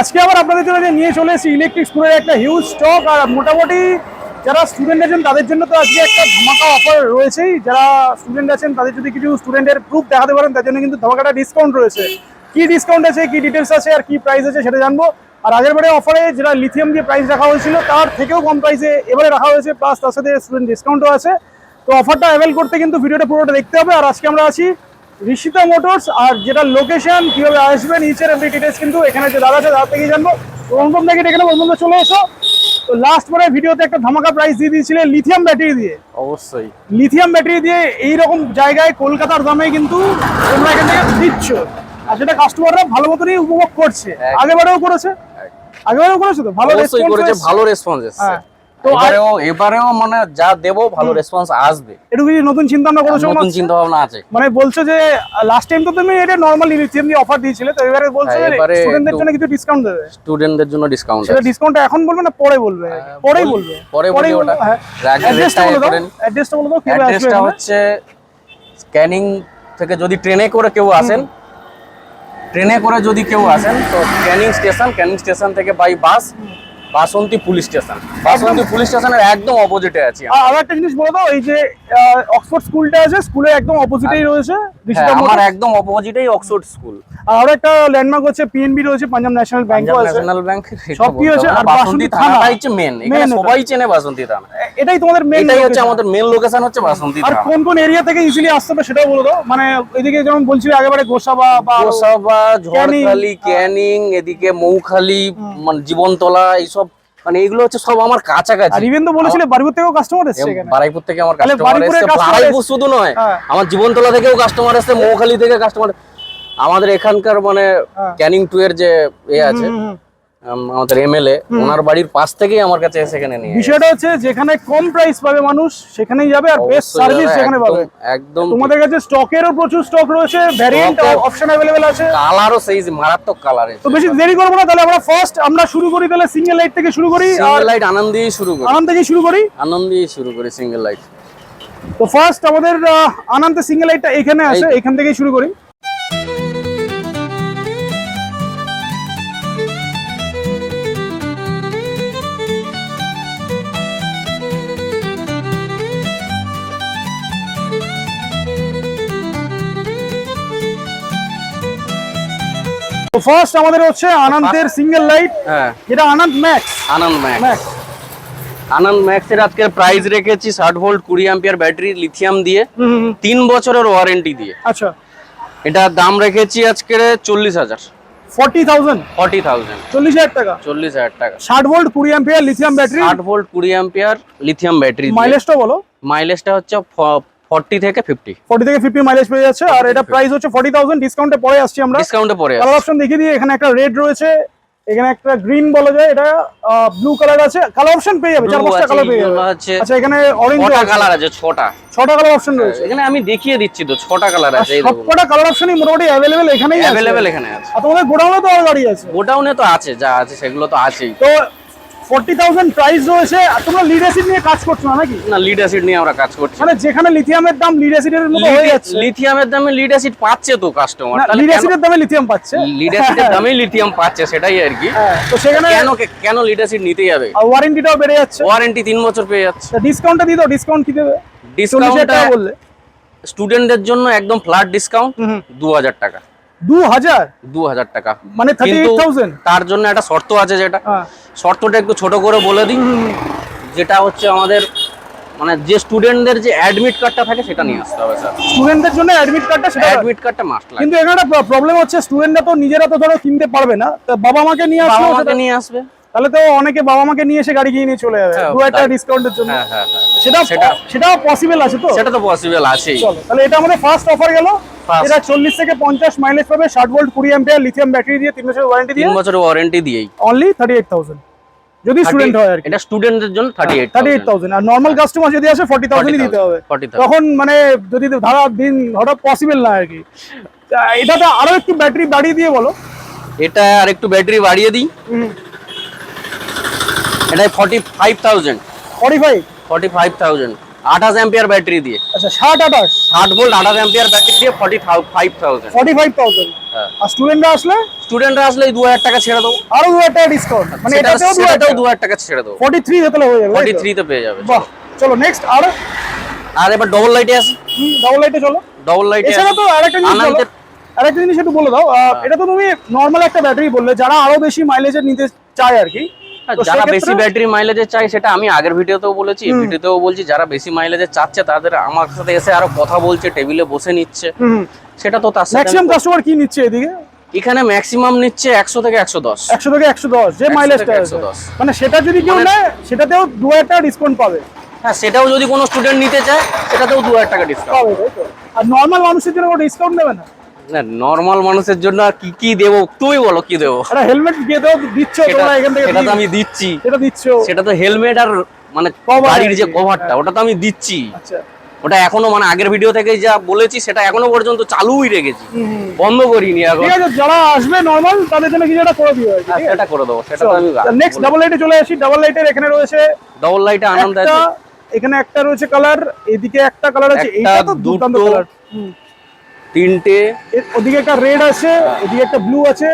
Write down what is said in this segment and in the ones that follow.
আজকে আবার আপনাদের জন্য যে নিয়ে চলে এসেছি ইলেকট্রিক স্কুলের একটা হিউজ স্টক আর মোটামুটি যারা স্টুডেন্ট আছেন তাদের জন্য তো আজকে একটা ধামাকা অফার রয়েছেই। যারা স্টুডেন্ট আছেন তাদের যদি কিছু স্টুডেন্টের প্রুফ দেখাতে পারেন, তার জন্য কিন্তু ধামাকাটা ডিসকাউন্ট রয়েছে। কি ডিসকাউন্ট আছে, কি ডিটেলস আছে, আর কি প্রাইস আছে সেটা জানব। আর আগের বারে অফারে যেটা লিথিয়াম দিয়ে প্রাইস রাখা হয়েছিল, তার থেকেও কম প্রাইসে এবারে রাখা হয়েছে প্লাস তার সাথে স্টুডেন্ট ডিসকাউন্টও আছে। তো অফারটা অ্যাভেল করতে কিন্তু ভিডিওটা পুরোটা দেখতে হবে। আর আজকে আমরা আছি ঋষিতা মোটরস আর যেটা লোকেশন কীভাবে আসবেন ইচের এভরি ডিটেলস কিন্তু এখানে যে দাদা আছে দাদা থেকেই জানব। অনুপম থেকে এখানে বন্ধু চলে এসো। তো লাস্ট পরে ভিডিওতে একটা ধামাকা প্রাইস দিয়ে দিয়েছিলে লিথিয়াম ব্যাটারি দিয়ে। অবশ্যই। লিথিয়াম ব্যাটারি দিয়ে এইরকম জায়গায় কলকাতার দামে কিন্তু তোমরা এখান থেকে দিচ্ছ। আর সেটা কাস্টমাররা ভালো মতনই উপভোগ করছে। আগেবারেও করেছে? আগেবারেও করেছ তো? ভালো রেসপন্স করেছে ভালো রেসপন্স হ্যাঁ। এবারেও এবারেও মানে যা দেবো ভালো রেসপন্স আসবে। একটু কিছু নতুন চিন্তা ভাবনা করেছ নতুন চিন্তা ভাবনা আছে। মানে বলছো যে লাস্ট টাইম তো তুমি এটা নর্মালি অফার দিয়েছিলে তো এবারে বলছো হ্যাঁ, যে এবারে স্টুডেন্টদের জন্য কিছু ডিসকাউন্ট দেবে। স্টুডেন্টদের জন্য ডিসকাউন্ট সেটা ডিসকাউন্টটা এখন বলবে না পরে বলবে? পরেই বলবে। পরে পরেই বলবে ওটা। হ্যাঁ অ্যাড্রেসটা বলে দাও অ্যাড্রেসটা বলে দাও কীভাবে আসবে অ্যাড্রেসটা হচ্ছে স্ক্যানিং থেকে যদি ট্রেনে করে কেউ আসেন ট্রেনে করে যদি কেউ আসেন তো ক্যানিং স্টেশন ক্যানিং স্টেশন থেকে by bus Basanti police station. Basanti police স্টেশনের একদম অপোজিটে আছি আর একটা জিনিস বলে দাও এই যে অক্সফোর্ড স্কুলটা আছে স্কুলের একদম অপোজিটেই রয়েছে হ্যাঁ আমার একদম অপোজিটেই অক্সফোর্ড স্কুল আর একটা ল্যান্ডমার্ক হচ্ছে পিএনবি রয়েছে পাঞ্জাব ন্যাশনাল পাঞ্জাব আছে। ন্যাশনাল ব্যাংক সব কি? আর বাসন্তী থানা। হচ্ছে মেন এখানে সবাই চেনে বাসন্তী থানা। এটাই তোমাদের মেন এটাই হচ্ছে আমাদের মেন লোকেশন হচ্ছে বাসন্তী আর কোন কোন এরিয়া থেকে ইজিলি আসতে হবে সেটাও বলে দাও মানে এদিকে যেমন বলছিলে আগেবারে গোসাবা বা গোসাবা ঝড়খালি ক্যানিং এদিকে মৌখালি মানে জীবনতলা এইসব মানে এগুলো হচ্ছে সব আমার কাছাকাছি। আর ইভেন তো বলেছিলে বাড়িপুর থেকেও কাস্টমার এসেছে এখানে। বারাইপুর থেকে আমার কাস্টমার এসেছে বারাইপুর শুধু নয় হ্যাঁ। আমার জীবনতলা থেকেও কাস্টমার এসেছে মৌখালি থেকে কাস্টমার আমাদের এখানকার মানে। ক্যানিং টু এর যে এ আছে আমাদের এমএলএ ওনার বাড়ির পাশ থেকেই আমার কাছে এসে এখানে নিয়ে বিষয়টা হচ্ছে যেখানে কম প্রাইস পাবে মানুষ সেখানেই যাবে আর বেস্ট সার্ভিস সেখানে পাবে। একদম তোমাদের কাছে স্টকেরও প্রচুর স্টক রয়েছে ভ্যারিয়েন্ট অপশন অ্যাভেলেবেল আছে। কালারও সেই যে মারাত্মক কালার তো বেশি দেরি করব না তাহলে আমরা ফার্স্ট আমরা শুরু করি তাহলে সিঙ্গেল লাইট থেকে শুরু করি আর লাইট আনন্দ দিয়ে শুরু করি। আনন্দ থেকে শুরু করি। আনন্দ দিয়ে শুরু করি সিঙ্গেল লাইট তো ফার্স্ট আমাদের আনন্দ সিঙ্গেল লাইটটা এখানে আছে এখান থেকেই শুরু করি। ফার্স্ট আমাদের হচ্ছে আনন্দের সিঙ্গেল লাইট হ্যাঁ। যেটা Anand Max Anand Max Max Anand ম্যাক্সের আজকের প্রাইস রেখেছি ষাট ভোল্ট কুড়ি অ্যাম্পিয়ার ব্যাটারি লিথিয়াম দিয়ে। তিন বছরের ওয়ারেন্টি দিয়ে। আচ্ছা। এটার দাম রেখেছি আজকে চল্লিশ হাজার। ফর্টি থাউজেন্ড ফর্টি থাউজেন্ড চল্লিশ হাজার টাকা। চল্লিশ হাজার টাকা। ষাট ভোল্ট কুড়ি অ্যাম্পিয়ার লিথিয়াম ব্যাটারি ষাট ভোল্ট কুড়ি অ্যাম্পিয়ার লিথিয়াম ব্যাটারি মাইলেজটা বলো। মাইলেজটা হচ্ছে ফর্টি থেকে ফিফটি। ফর্টি থেকে ফিফটি মাইলেজ পেয়ে যাচ্ছে। আর এটা প্রাইস হচ্ছে ডিসকাউন্টে পরে আসছি আমরা। ডিসকাউন্টে পরে কালার অপশন দেখিয়ে দিই এখানে একটা রেড রয়েছে এখানে একটা গ্রিন বলা যায় এটা ব্লু কালার আছে। কালার অপশন পেয়ে যাবে চার পাঁচটা কালার পেয়ে যাবে। আচ্ছা এখানে অরেঞ্জ ছটা কালার আছে ছটা। ছটা কালার অপশন রয়েছে। এখানে আমি দেখিয়ে দিচ্ছি তো ছটা কালার আছে এই দেখুন। সবকটা কালার অপশনই মোটামুটি এখানেই আছে। এখানে আছে। আর তোমাদের গোডাউনে তো গাড়ি আছে। গোডাউনে তো আছে যা আছে সেগুলো তো আছেই। তো ফর্টি থাউজেন্ড প্রাইস রয়েছে আর তোমরা লিড অ্যাসিড নিয়ে কাজ করছ না নাকি? না লিড অ্যাসিড নিয়ে আমরা কাজ করছি। মানে যেখানে লিথিয়ামের দাম লিড অ্যাসিডের মতো হয়ে যাচ্ছে। লিথিয়ামের দামে লিড অ্যাসিড পাচ্ছে তো কাস্টমার লিড অ্যাসিডের দামে লিথিয়াম পাচ্ছে। লিড অ্যাসিডের দামেই লিথিয়াম পাচ্ছে সেটাই আর কি। হ্যাঁ, তো সেখানে কেন কেন লিড অ্যাসিড নিতে যাবে? ওয়ারেন্টিটাও বেড়ে যাচ্ছে। ওয়ারেন্টি তিন বছর পেয়ে যাচ্ছে। ডিসকাউন্টটা দাও ডিসকাউন্ট কি দেবে? ডিসকাউন্ট বললে। স্টুডেন্টদের জন্য একদম ফ্ল্যাট ডিসকাউন্ট। দু হাজার টাকা। দু হাজার? দু হাজার টাকা। মানে থার্টি এইট থাউজেন্ড তার জন্য একটা শর্ত আছে যেটা। হ্যাঁ। শর্তটা একটু ছোট করে বলে দিন যেটা হচ্ছে আমাদের মানে যে স্টুডেন্টদের যে অ্যাডমিট কার্ডটা থাকে সেটা নিয়ে আসতে হবে স্যার স্টুডেন্টদের জন্য অ্যাডমিট কার্ডটা সেটা অ্যাডমিট কার্ডটা মাস্ট লাগে। কিন্তু এখানে একটা প্রবলেম হচ্ছে স্টুডেন্টরা তো নিজেরা তো ধরো কিনতে পারবে না। তো বাবা মাকে নিয়ে আসবে বাবা মাকে নিয়ে আসবে। তাহলে তো অনেকে বাবা মাকে নিয়ে এসে গাড়ি কিনে নিয়ে চলে যাবে। হ্যাঁ, দু একটা। ডিসকাউন্টের জন্য। হ্যাঁ হ্যাঁ হ্যাঁ। সেটা সেটা- সেটাও পসিবল আছে তো? সেটা তো পসিবল আছে চলো তাহলে এটা আমাদের ফার্স্ট অফার গেল. এটা চল্লিশ থেকে পঞ্চাশ মাইলেজ পাবে ষাট ভোল্ট কুড়ি অ্যাম্পিয়ার লিথিয়াম ব্যাটারি দিয়ে তিন বছরের ওয়ারেন্টি দিয়ে। তিন বছরের ওয়ারেন্টি দিয়েই। অনলি থার্টি এইট থাউজেন্ড যদি স্টুডেন্ট হয় আর এটা স্টুডেন্টদের জন্য হ্যাঁ, 38 38000 আর নরমাল হ্যাঁ। কাস্টমার যদি আসে 40000 দিতে হবে। তখন মানে যদি ধারা দিন হঠাৎ পসিবল না আর কি। এটাতে আরও একটু ব্যাটারি বাড়িয়ে দিয়ে বলো। এটা আর একটু ব্যাটারি বাড়িয়ে দিই। এটা 45000 45 45000 আঠাশ অ্যাম্পিয়ার ব্যাটারি দিয়ে। আচ্ছা ষাট আঠাশ? ষাট ভোল্ট আঠাশ অ্যাম্পিয়ার ব্যাটারি দিয়ে forty five thousand forty five thousand হ্যাঁ। আর স্টুডেন্টরা আসলে? স্টুডেন্টরা আসলে দু হাজার টাকা ছেড়ে দেবো। আরও দু হাজার টাকা ডিসকাউন্ট মানে এটাতেও দু হাজার টাকা। ছেড়ে দেবো। ফর্টি থ্রি তাহলে হয়ে যাবে ফর্টি থ্রিতে পেয়ে যাবে। বাহ চলো নেক্সট আর? আর এবার ডবল লাইটে আছে ডাবল লাইটে চলো। ডবল লাইটে এছাড়া তো আরেকটা জিনিস আরেকটা জিনিস একটু বলে দাও। এটা তো তুমি নর্মাল একটা ব্যাটারি বললে যারা আরও বেশি মাইলেজের নিতে চায় আর কি যারা বেশি ব্যাটারি মাইলেজের চাই সেটা আমি আগের ভিডিওতেও বলেছি এই ভিডিওতেও বলছি যারা বেশি মাইলেজের চাচ্ছে তাদের আমার সাথে এসে আরও কথা বলছে টেবিলে বসে নিচ্ছে। সেটা তো তার ম্যাক্সিমাম কাস্টমার কি নিচ্ছে এদিকে? এখানে ম্যাক্সিমাম নিচ্ছে একশো থেকে একশো দশ। একশো থেকে একশো দশ যে 100 মাইলেজটা থেকে 110 মানে সেটা যদি কেউ মানে- নেয় সেটাতেও দু হাজার টাকা ডিসকাউন্ট পাবে। হ্যাঁ সেটাও যদি কোনো স্টুডেন্ট নিতে চায় সেটাতেও দু হাজার টাকা ডিসকাউন্ট পাবে তাই তো? আর নর্মাল মানুষের জন্য কোনো ডিসকাউন্ট দেবে না? না নর্মাল মানুষের জন্য আর কি কি দেবো? তুমি বলো কি দেবো? একটা হেলমেট দিয়ে দেও দিচ্ছ তোমরা এখান থেকে সেটা তো আমি দিচ্ছি। সেটা দিচ্ছ। সেটা তো হেলমেট আর মানে গাড়ির যে কভারটা ওটা তো আমি দিচ্ছি। আচ্ছা। ওটা এখনও মানে আগের ভিডিও থেকে যা বলেছি সেটা এখনও পর্যন্ত চালুই রেখেছি। বন্ধ করিনি এখন। ঠিক আছে যারা আসবে নর্মাল তাদের জন্য কিছু একটা করে দিও হ্যাঁ, সেটা করে দেবো সেটা তো আমি নেক্সট ডাবল লাইটে চলে আসি। ডাবল লাইটের এখানে রয়েছে ডাবল লাইটে আনন্দ আছে। এখানে একটা রয়েছে কালার এদিকে একটা কালার আছে এইটা তো দুটো। কালার তিনটে। ওদিকে একটা রেড আছে ওদিকে একটা ব্লু আছে।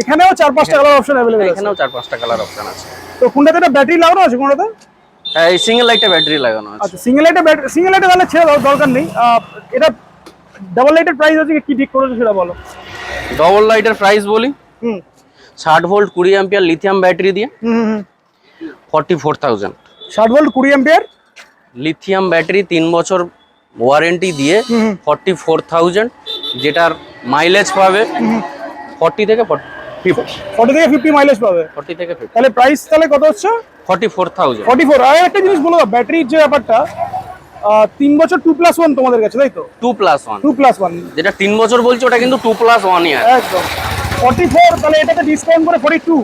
এখানেও চার পাঁচটা কালার অপশন অ্যাভেলেবল আছে। এখানেও চার পাঁচটা কালার অপশন আছে। তো কোনটাতে একটা ব্যাটারি লাগানো আছে কোনটাতে? হ্যাঁ এই সিঙ্গেল লাইটে ব্যাটারি লাগানো আছে। আচ্ছা সিঙ্গেল লাইটে ব্যাটারি সিঙ্গেল লাইটে তাহলে ছেড়ে দাও দরকার নেই। এটা ডাবল লাইটের প্রাইস আছে কি ঠিক করেছ সেটা বলো। ডবল লাইটের প্রাইস বলি? হুম। ষাট ভোল্ট কুড়ি অ্যাম্পিয়ার লিথিয়াম ব্যাটারি দিয়ে। হুম হুম, হুম। ফর্টি ফোর থাউজেন্ড ষাট ভোল্ট কুড়ি অ্যাম্পিয়ার লিথিয়াম ব্যাটারি তিন বছর ওয়ারেন্টি দিয়ে ফর্টি ফোর থাউজেন্ড যেটার মাইলেজ পাবে ফর্টি থেকে ফর্টি থেকে ফিফটি মাইলেজ পাবে। ফর্টি থেকে ফিফটি তাহলে প্রাইস তাহলে কত হচ্ছে? Forty four thousand forty four আর একটা জিনিস বলো ব্যাটারির যে ব্যাপারটা তিন বছর টু প্লাস ওয়ান তোমাদের কাছে তাই তো? Two plus one two plus one যেটা তিন বছর বলছি ওটা কিন্তু টু প্লাস ওয়ান ইয়ার একদম। ফর্টি ফোর তাহলে এটাতে ডিসকাউন্ট করে ফর্টি টু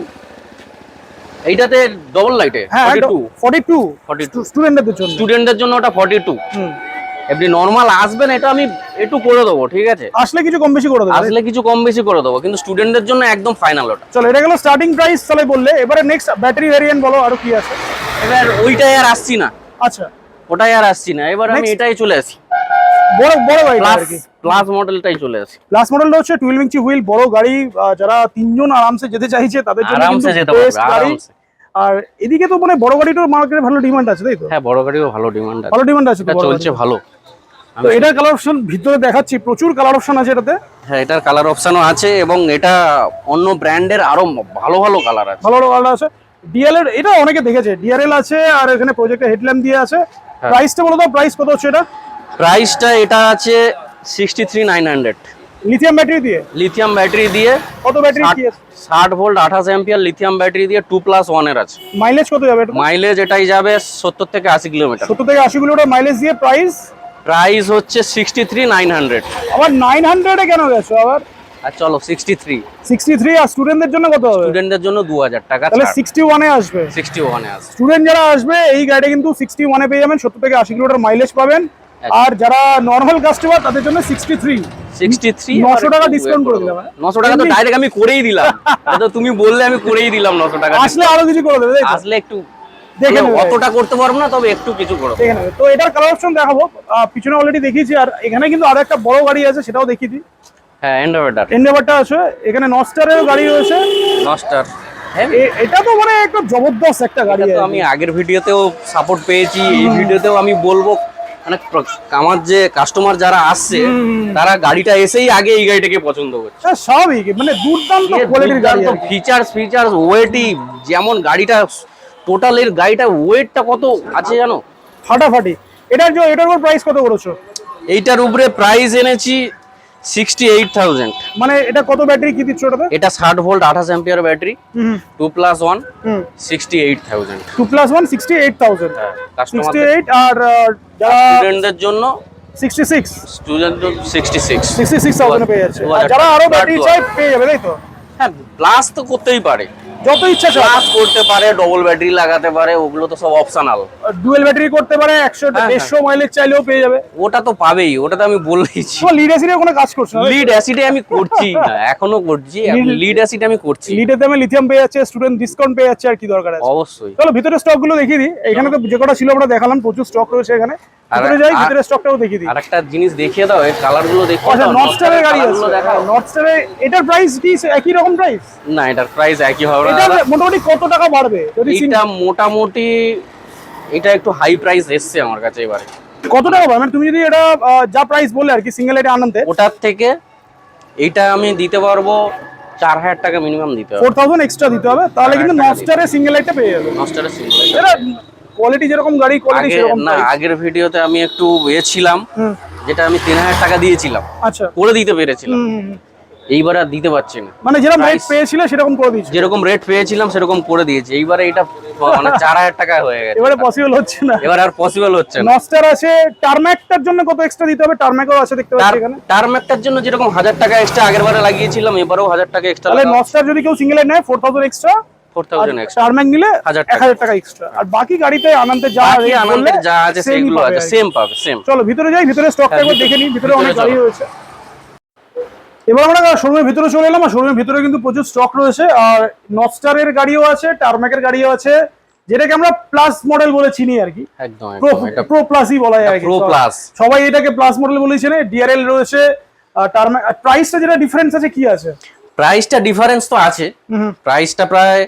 এইটাতে ডবল লাইটে হ্যাঁ forty two forty two forty two স্টুডেন্টদের জন্য। স্টুডেন্টদের জন্য ওটা ফর্টি টু হুম। এমনি নর্মাল আসবেন এটা আমি একটু করে দেবো ঠিক আছে? আসলে কিছু কম বেশি করে দেবে আসলে কিছু কম বেশি করে দেবো কিন্তু স্টুডেন্টদের জন্য একদম ফাইনাল ওটা চলো এটা গেল স্টার্টিং প্রাইস তাহলে বললে এবারে নেক্সট ব্যাটারি ভ্যারিয়েন্ট বলো আরও কি আছে? এবার ওইটাই আর আসছি না। আচ্ছা। ওটাই আর আসছি না এবার আমি এটাই চলে আসি। বড় বড় গাড়ি প্লাস প্লাস মডেলটাই চলে আসি। লাস্ট মডেলটা হচ্ছে টুয়েলভ ইঞ্চি হুইল বড় গাড়ি যারা তিনজন আরামসে যেতে চাইছে তাদের জন্য আরামসে যেতে পারবে আরামসে। আর এদিকে তো মানে বড় গাড়িটার মার্কেটে ভালো ডিমান্ড আছে তাই তো? হ্যাঁ বড় গাড়িও ভালো ডিমান্ড আছে। ভালো ডিমান্ড আছে চলছে ভালো। তো এটার কালার অপশন ভিতরে দেখাচ্ছি প্রচুর কালার অপশন আছে এটাতে। হ্যাঁ এটার কালার অপশনও আছে এবং এটা অন্য ব্র্যান্ডের আরও ভালো ভালো কালার আছে। ভালো ভালো কালার আছে। ডিএলএর এটা অনেকে দেখেছে ডিআরএল আছে আর এখানে প্রজেক্টের হেডল্যাম্প দিয়ে আছে। হ্যাঁ। প্রাইসটা বলো দাও প্রাইস কত হচ্ছে এটা? প্রাইসটা এটা আছে sixty three nine hundred lithium battery দিয়ে? লিথিয়াম ব্যাটারি দিয়ে কত ব্যাটারি আছে ষাট ভোল্ট আঠাশ অ্যাম্পিয়ার লিথিয়াম ব্যাটারি দিয়ে টু প্লাস ওয়ানের আছে। মাইলেজ কত যাবে এটা? মাইলেজ এটাই যাবে সত্তর থেকে আশি কিলোমিটার। সত্তর থেকে আশি কিলোমিটার মাইলেজ দিয়ে প্রাইস প্রাইস হচ্ছে সিক্সটি থ্রি নাইন হান্ড্রেড। আবার নাইন হান্ড্রেডে কেন গেছো আবার? আর চলো সিক্সটি থ্রি। সিক্সটি থ্রি আর স্টুডেন্টদের জন্য কত হবে? স্টুডেন্টদের জন্য দু হাজার টাকা তাহলে সিক্সটি ওয়ানে আসবে। সিক্সটি ওয়ানে আছে স্টুডেন্ট যারা আসবে এই গাড়িটা কিন্তু সিক্সটি ওয়ানে পেয়ে যাবেন সত্তর থেকে আশি কিলোমিটার মাইলেজ পাবেন। আর যারা নর্মাল কাস্টমার তাদের জন্য সিক্সটি থ্রি। সিক্সটি থ্রি 900 টাকা discount করে দিলাম, হ্যাঁ? নশো টাকা তো ডাইরেক্ট আমি করেই দিলাম। তুমি বললে আমি করেই দিলাম নশো টাকা আসলে আরও কিছু করে দেবে আসলে একটু দেখে অতটা করতে পারব না তবে একটু কিছু করব। দেখে নেবে। তো এটার কালার অপশন দেখাবো। পিছনে অলরেডি দেখিয়েছি আর এখানে কিন্তু আরও একটা বড় গাড়ি আছে সেটাও দেখিয়ে দিই হ্যাঁ এন্ডারবেটার এন্ডেভারটা আছে এখানে নস্টারের গাড়ি রয়েছে। নস্টার হ্যাঁ এটা তো মানে একটা জবরদস্ত একটা গাড়ি আমি আগের ভিডিওতেও সাপোর্ট পেয়েছি এই ভিডিওতেও আমি বলব মানে আমার যে কাস্টমার যারা আসছে তারা গাড়িটা এসেই আগে এই গাড়িটাকে পছন্দ করছে। হ্যাঁ, স্বাভাবিক মানে দুর্দান্ত কোয়ালিটির গাড়ি ফিচার্স ফিচার্স যেমন গাড়িটা টোটাল এর গাড়িটা ওয়েটটা কত আছে জানো? ফাটাফাটি। এটার যে এটার উপর প্রাইস কত করেছ? এইটার উপরে প্রাইস এনেছি সিক্সটি এইট থাউজেন্ড মানে এটা কত ব্যাটারি? কি দিচ্ছ ওটাতে? এটা ষাট ভোল্ট আঠাশ ampere battery. Hmm two plus one hmm. Sixty eight thousand two plus one sixty eight thousand customer sixty eight আর স্টুডেন্টদের জন্য sixty six student sixty six sixty six thousand পেয়ে যাচ্ছে। আর যারা আরও ব্যাটারি চাই পেয়ে যাবে তাই তো? হ্যাঁ প্লাস তো করতেই পারে। যত ইচ্ছা প্লাস করতে পারে ডবল ব্যাটারি লাগাতে পারে ওগুলো তো সব অপশনাল ডুয়েল ব্যাটারি করতে পারে একশো হ্যাঁ, দেড়শো মাইলেজ চাইলেও পেয়ে যাবে। ওটা তো পাবেই ওটা তো আমি বলেইছি তোমার লিড অ্যাসিডে কোনো কাজ করছে না? লিড অ্যাসিডে আমি করছি না এখনও করছি। লিড অ্যাসিড আমি করছি। লিডের দামে লিথিয়াম পেয়ে যাচ্ছে স্টুডেন্ট ডিসকাউন্ট পেয়ে যাচ্ছে আর কি দরকার আছে? অবশ্যই। চলো ভিতরে স্টকগুলো দেখিয়ে দিই। এখানে তো যে কটা ছিল আমরা দেখালাম প্রচুর স্টক রয়েছে এখানে। ভিতরে যাই ভিতরে স্টকটাও দেখিয়ে দিই। আর জিনিস দেখিয়ে দাও এই কালারগুলো দেখো আচ্ছা গাড়ি আছে। এটার প্রাইস কি? একই রকম প্রাইস না এটার প্রাইস একই হবে। এটা মোটামুটি কত টাকা বাড়বে? যদি এটা মোটামুটি এটা একটু হাই প্রাইস এসছে আমার কাছে এবারে। কত টাকা মানে তুমি যদি এটা যা প্রাইস বললে আর কি সিঙ্গেল এটা আনন্দে ওটার থেকে এইটা আমি দিতে পারব চার হাজার টাকা মিনিমাম দিতে হবে। ফোর থাউজেন্ড এক্সট্রা দিতে হবে তাহলে কিন্তু সিঙ্গেল লাইটটা পেয়ে যাবে। সিঙ্গেল এটা কোয়ালিটি যেরকম গাড়ি কোয়ালিটি সেরকম না আগের ভিডিওতে আমি একটু এ ছিলাম যেটা আমি তিন হাজার টাকা দিয়েছিলাম। আচ্ছা। করে দিতে পেরেছিলাম। এইবার আর দিতে পারছি না। মানে যেরকম রেট পেয়েছিলে সেরকম করে দিয়েছে। যেরকম রেট পেয়েছিলাম সেরকম করে দিয়েছি। এইবারে এটা মানে চার হাজার টাকা হয়ে গেছে। এবারে পসিবল হচ্ছে না। এবার আর পসিবল হচ্ছে না। নস্টার আছে টার্ম্যাকটার জন্য কত এক্সট্রা দিতে হবে? টার্ম্যাকও আছে দেখতে পাচ্ছি এখানে। টার্মেকটার জন্য যেরকম হাজার টাকা এক্সট্রা আগের বারে লাগিয়েছিলাম এবারেও হাজার টাকা এক্সট্রা তাহলে নস্টার যদি কেউ সিঙ্গেল নেয় four thousand extra four thousand extra টার্ম্যাক নিলে হাজার টাকা। এক্সট্রা আর বাকি গাড়িতে যা বাকি rate আনন্দের বললে, যা আছে সেগুলো আছে সেম পাবে সেম চলো ভিতরে যাই ভিতরে স্টকটা একবার দেখে নিই ভিতরে ভিতরে অনেক গাড়ি রয়েছে। এবার আমরা শোরুমের ভিতরে চলে এলাম আর শোরুমের ভিতরে কিন্তু প্রচুর স্টক রয়েছে। আর নস্টারের গাড়িও আছে গাড়িও আছে যেটাকে আমরা প্লাস মডেল বলে চিনি আর কি। একদম প্রো প্লাসই বলা যায় প্রো প্লাস সবাই এটাকে প্লাস মডেল বলেছে ডিআরএল রয়েছে টার্ম্যাক প্রাইসটা যেটা ডিফারেন্স আছে কি আছে? প্রাইসটা ডিফারেন্স তো আছে। প্রাইসটা প্রায়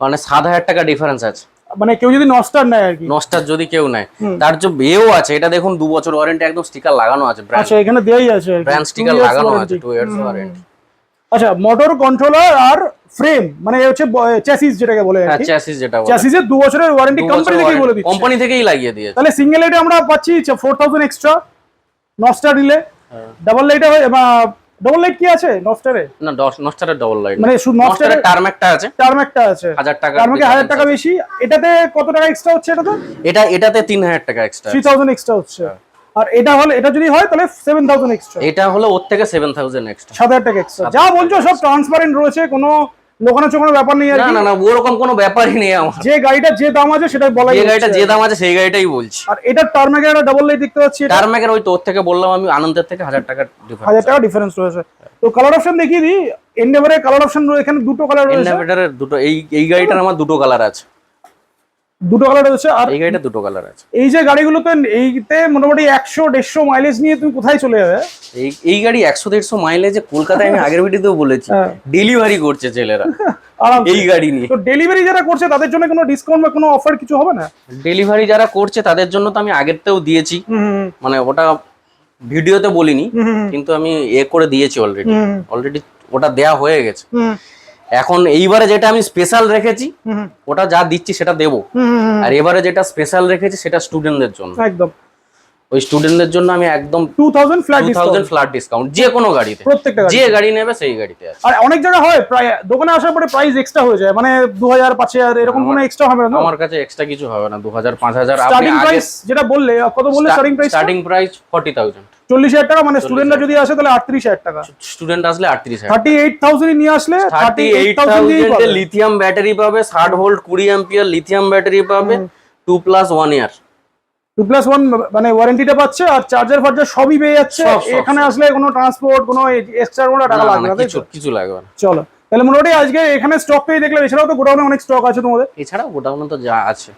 মানে সাত হাজার টাকা ডিফারেন্স আছে। মানে কেউ যদি নস্টার নেয় আর কি। নস্টার যদি কেউ নেয় তার যে বেও আছে এটা দেখুন দু বছর ওয়ারেন্টি একদম স্টিকার লাগানো আছে আচ্ছা এখানে দেওয়াই আছে আর কি। ব্র্যান্ড স্টিকার লাগানো আছে টু ইয়ার্স ওয়ারেন্টি আচ্ছা মোটর কন্ট্রোলার আর ফ্রেম মানে হচ্ছে চ্যাসিস যেটাকে বলে আর হ্যাঁ কি। চ্যাসিস যেটা বলে। চ্যাসিসের দু বছরের ওয়ারেন্টি কোম্পানি থেকেই বলে দিচ্ছে। কোম্পানি থেকেই লাগিয়ে দিয়েছে। তাহলে সিঙ্গেল লাইটে আমরা পাচ্ছি ফোর থাউজেন্ড এক্সট্রা নস্টার হ্যাঁ। ডাবল লাইটে ডাবল লাইট কি আছে নস্টারে না নস্টারে ডবল লাইট মানে শুধু নস্টারে টার্মেকটা আছে। টার্মেকটা আছে। 1000 টাকা টার্মেকে হাজার টাকা বেশি? এটাতে কত টাকা এক্সট্রা হচ্ছে এটাতে? এটা এটাতে তিন হাজার টাকা এক্সট্রা থ্রি থাউজেন্ড এক্সট্রা হচ্ছে। হ্যাঁ। আর এটা হলে এটা যদি হয় তাহলে সেভেন থাউজেন্ড এক্সট্রা এটা হলো ওর থেকে সেভেন থাউজেন্ড এক্সট্রা সাত হাজার টাকা এক্সট্রা যা বলছো সব ট্রান্সপারেন্ট রয়েছে কোনো লোকানো চোখানো ব্যাপার নেই আর না না ওরকম কোনো ব্যাপারই নেই আমার। যে গাড়িটার যে দাম আছে সেটা বলা যে। গাড়িটা যে দাম আছে সেই গাড়িটাই বলছি। আর এটা টার্মেকের একটা ডাবল লাইট দেখতে পাচ্ছি টার্মেকের ওই তোর থেকে বললাম আমি আনন্দের থেকে হাজার টাকার ডিফারেন্স হাজার টাকা ডিফারেন্স রয়েছে। তো কালার অপশন দেখিয়ে দিই। এন্ডেভারের কালার অপশন এখানে দুটো কালার রয়েছে। এন্ডেভারের দুটো এই এই গাড়িটার আমার দুটো কালার আছে। দুটো কালার রয়েছে আর এই গাড়িটা দুটো কালার আছে। এই যে গাড়িগুলোতে এইতে মোটামুটি একশো দেড়শো মাইলেজ নিয়ে তুমি কোথায় চলে যাবে? এই এই গাড়ি একশো দেড়শো মাইলেজে কলকাতায় আমি আগের ভিডিওতেও বলেছি। হ্যাঁ। ডেলিভারি করছে ছেলেরা। এই গাড়ি নিয়ে। তো ডেলিভারি যারা করছে তাদের জন্য কোনো ডিসকাউন্ট বা কোনো অফার কিছু হবে না? ডেলিভারি যারা করছে তাদের জন্য তো আমি আগেরতেও দিয়েছি। মানে ওটা ভিডিওতে বলিনি কিন্তু আমি এ করে দিয়েছি অলরেডি অলরেডি ওটা দেয়া হয়ে গেছে। এখন এইবারে যেটা আমি স্পেশাল রেখেছি ওটা যা দিচ্ছি সেটা দেবো। আর এবারে যেটা স্পেশাল রেখেছি সেটা স্টুডেন্টদের জন্য। একদম। ওই স্টুডেন্টদের জন্য আমি একদম two thousand flat two thousand flat discount যে কোনো গাড়িতে। প্রত্যেকটা যে গাড়ি নেবে সেই গাড়িতে আছে। আর অনেক জায়গা হয় প্রায় দোকানে আসার পরে প্রাইস এক্সট্রা হয়ে যায় মানে দু হাজার পাঁচ হাজার এরকম কোনো এক্সট্রা হবে না? আমার কাছে এক্সট্রা কিছু হবে না দু হাজার পাঁচ হাজার আপনি স্টার্টিং আগে প্রাইস যেটা বললে কত বললে starting price starting price forty thousand চল্লিশ হাজার টাকা মানে স্টুডেন্টরা যদি আসে তাহলে আটত্রিশ হাজার টাকা। স্টুডেন্ট আসলে আটত্রিশ থার্টি এইট থাউজেন্ড নিয়ে আসলে thirty eight thousand lithium battery পাবে। ষাট ভোল্ট কুড়ি অ্যাম্পিয়ার লিথিয়াম ব্যাটারি পাবে two plus one year two plus one মানে ওয়ারেন্টিটা পাচ্ছে আর চার্জার ফার্জার সবই পেয়ে যাচ্ছে। এখানে আসলে কোনো ট্রান্সপোর্ট কোনো এক্সট্রা কোনো টাকা লাগবে কিছু কিছু লাগবে না। চলো তাহলে মোটামুটি আজকে এখানে স্টক পেয়ে দেখলাম। এছাড়াও তো গোডাউনে অনেক স্টক আছে তোমাদের। এছাড়াও গোডাউনে তো যা আছে।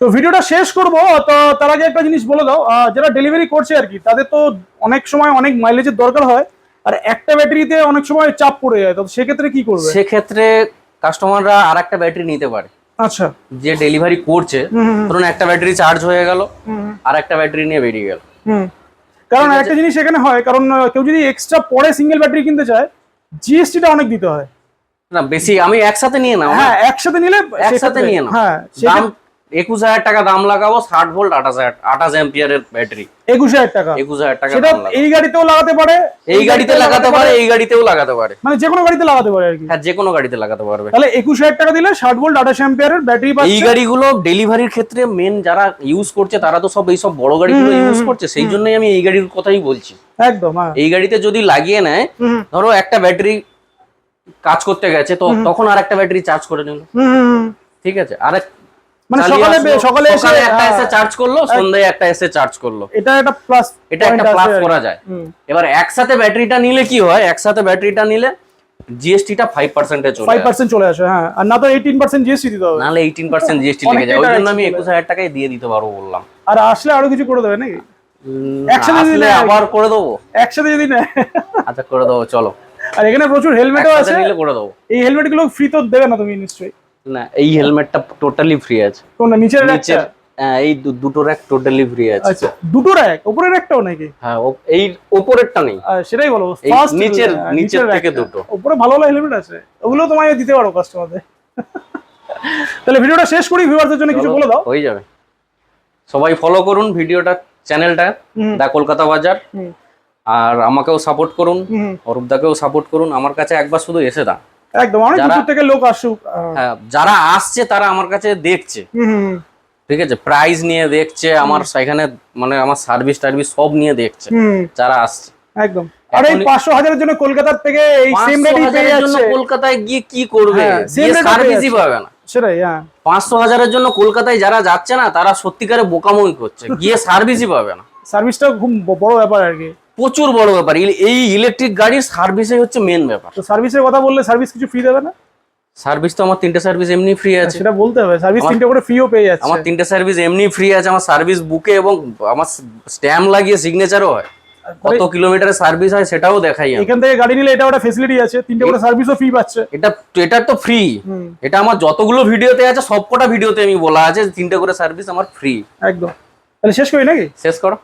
তো ভিডিওটা শেষ করব। তো তার আগে একটা জিনিস বলে দাও। যারা ডেলিভারি করছে আর কি তাদের তো অনেক সময় অনেক মাইলেজের দরকার হয়। আর একটা ব্যাটারিতে অনেক সময় চাপ পড়ে যায়। তো সেক্ষেত্রে কি করবে? সেক্ষেত্রে কাস্টমাররা আর একটা ব্যাটারি নিতে পারে। আচ্ছা। যে ডেলিভারি করছে ধরুন একটা ব্যাটারি চার্জ হয়ে গেল আর একটা ব্যাটারি নিয়ে বেরিয়ে গেল। কারণ একটা জিনিস এখানে হয় কারণ কেউ যদি এক্সট্রা পরে সিঙ্গেল ব্যাটারি কিনতে চায় জিএসটিটা অনেক দিতে হয়। না বেশি আমি একসাথে নিয়ে নাও হ্যাঁ? একসাথে নিলে একসাথে নিয়ে নাও। হ্যাঁ একুশ হাজার টাকা দাম লাগাবো ষাট ভোল্ট আঠাশ হাজার আঠাশ এম্পিয়ারের ব্যাটারি। একুশ হাজার টাকা। একুশ হাজার টাকা সেটা এই গাড়িতেও লাগাতে পারে? এই গাড়িতে লাগাতে পারে এই গাড়িতেও লাগাতে পারে। মানে যে কোনো গাড়িতে লাগাতে পারে আর কি। হ্যাঁ যে কোনো গাড়িতে লাগাতে পারবে। তাহলে একুশ হাজার টাকা দিলে ষাট ভোল্ট আঠাশ অ্যাম্পিয়ারের ব্যাটারি এই গাড়িগুলো ডেলিভারির ক্ষেত্রে মেন যারা ইউজ করছে তারা তো সব এইসব বড় গাড়িগুলো ইউজ করছে সেই জন্যই আমি এই গাড়ির কথাই বলছি। একদম হ্যাঁ। এই গাড়িতে যদি লাগিয়ে নেয় ধরো একটা ব্যাটারি কাজ করতে গেছে তো তখন আর একটা ব্যাটারি চার্জ করে নিল। ঠিক আছে? আরেক মানে সকালে সকালে এসে একটা এসে চার্জ করল সন্ধ্যায় একটা এসে চার্জ করল। এটা একটা প্লাস এটা একটা প্লাস করা যায়। এবার একসাথে ব্যাটারিটা নিলে কি হয়? একসাথে ব্যাটারিটা নিলে জিএসটিটা ফাইভ পার্সেন্টে চলে চলে আসে হ্যাঁ। আর না তো এইটিন পার্সেন্ট জিএসটি দিতে হবে। এইটিন পার্সেন্ট জিএসটি লেগে যায়। ওই জন্য আমি চলে একুশ হাজার টাকায় দিয়ে দিতে পারব বললাম। আর আসলে আরও কিছু করে দেবে নাকি? একসাথে যদি আবার করে দেবো। একসাথে যদি নেয়। আচ্ছা করে দেবো চলো। আর এখানে প্রচুর হেলমেটও আছে। নিলে করে দেবো। এই হেলমেটগুলো ফ্রি তো দেবে না তুমি নিশ্চয়ই। না এই হেলমেটটা টোটালি ফ্রি আছে। কোনটা নিচের নিচের হ্যাঁ, এই দুটো র্যাক টোটালি ফ্রি আছে। আচ্ছা দুটো র্যাক উপরের একটাও নাকি? হ্যাঁ এই ওপরেরটা নেই। সেটাই বলো ফার্স্ট নিচের- নিচের থেকে দুটো। উপরে ভালো ভালো হেলমেট আছে। ওগুলো তোমায় দিতে পারো কাস্টমারদের তাহলে ভিডিওটা শেষ করি ভিউয়ারদের জন্য কিছু বলে দাও। হয়ে যাবে। সবাই ফলো করুন ভিডিওটা চ্যানেলটা। দা কলকাতা বাজার। আর আমাকেও সাপোর্ট করুন অরূপদাকেও সাপোর্ট করুন। আমার কাছে একবার শুধু এসে দাও একদম অনেক যারা- দূর থেকে লোক আসুক হ্যাঁ যারা আসছে তারা আমার কাছে দেখছে। ঠিক আছে প্রাইস নিয়ে দেখছে আমার সেখানে মানে আমার সার্ভিস টার্ভিস সব নিয়ে দেখছে যারা আসছে। একদম। আর এই এখনই- পাঁচশো হাজারের জন্য কলকাতার থেকে এই সেম রেটই পেয়ে যাচ্ছে। কলকাতায় গিয়ে কি করবে? হ্যাঁ, সার্ভিসই পাবে না। সেটাই হ্যাঁ। পাঁচশো হাজারের জন্য কলকাতায় যারা যাচ্ছে না তারা সত্যিকারে বোকামই করছে। গিয়ে সার্ভিসই পাবে না। সার্ভিসটা খুব বড় ব্যাপার আর কি। প্রচুর বড় ব্যাপার। এই- ইলেকট্রিক গাড়ির সার্ভিসই হচ্ছে মেন ব্যাপার। তো সার্ভিসের কথা বললে সার্ভিস কিছু ফ্রি দেবে না? সার্ভিস তো আমার তিনটে সার্ভিস এমনি ফ্রি আছে। সেটা বলতে হবে। সার্ভিস তিনটে করে ফ্রিও পেয়ে যাচ্ছে। আমার তিনটে সার্ভিস এমনি ফ্রি আছে। আমার সার্ভিস বুকে এবং আমার স্ট্যাম্প লাগিয়ে সিগনেচারও হয়। কত কিলোমিটারের সার্ভিস হয় সেটাও দেখাই এখান থেকে গাড়ি নিলে এটা ওটা ফেসিলিটি আছে। তিনটে করে সার্ভিসও ফ্রি পাচ্ছে। এটা এটা তো ফ্রি। এটা আমার যতগুলো ভিডিওতে আছে সবকটা ভিডিওতে আমি বলা আছে তিনটে করে সার্ভিস আমার ফ্রি একদম। তাহলে শেষ করি নাকি? শেষ করো।